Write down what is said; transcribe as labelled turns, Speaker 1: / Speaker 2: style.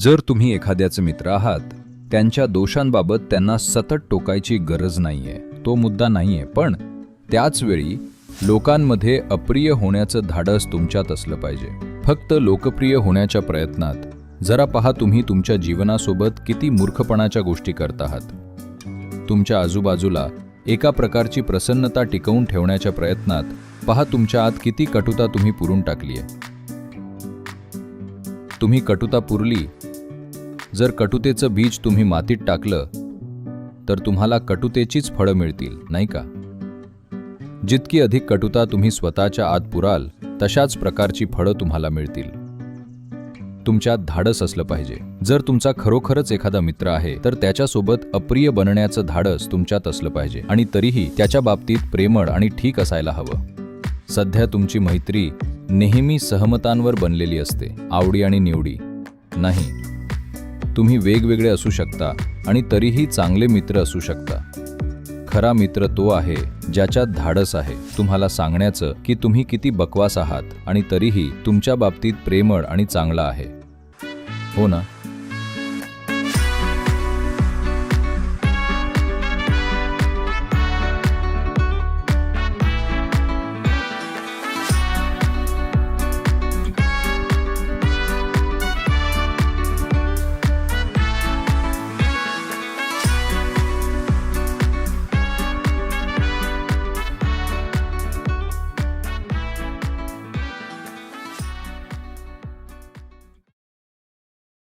Speaker 1: जर तुम्ही एखाद्याचे मित्र आहात त्यांच्या दोषांबाबत त्यांना सतत टोकायची गरज नाहीये. तो मुद्दा नाहीये पण त्याच वेळी लोकांमध्ये अप्रिय होण्याचं धाडस तुमच्यात असलं पाहिजे. फक्त लोकप्रिय होण्याच्या प्रयत्नात जरा पहा तुम्ही तुमच्या जीवनासोबत किती मूर्खपणाच्या गोष्टी करत आहात. तुमच्या आजूबाजूला एका प्रकारची प्रसन्नता टिकवून ठेवण्याच्या प्रयत्नात पहा तुमच्या आत किती कटुता तुम्ही पुरून टाकली आहे तुम्ही कटुता पुरली जर कटुतेचं बीज तुम्ही मातीत टाकलं तर तुम्हाला कटुतेचीच फळं मिळतील नाही का? जितकी अधिक कटुता तुम्ही स्वतःच्या आत पुराल तशाच प्रकारची फळं तुम्हाला मिळतील. तुमच्यात धाडस असलं पाहिजे. जर तुमचा खरोखरच एखादा मित्र आहे तर त्याच्यासोबत अप्रिय बनण्याचं धाडस तुमच्यात असलं पाहिजे आणि तरीही त्याच्या बाबतीत प्रेमळ आणि ठीक असायला हवं. सध्या तुमची मैत्री नेहमी सहमतांवर बनलेली असते आवडी आणि निवडी. नाही. तुम्ही वेगवेगळे असू शकता आणि तरीही चांगले मित्र असू शकता. खरा मित्र तो आहे ज्याच्यात धाडस आहे. तुम्हाला सांगण्याचं की तुम्ही किती बकवास आहात आणि तरीही तुमच्या बाबतीत प्रेमळ आणि चांगला आहे. हो ना?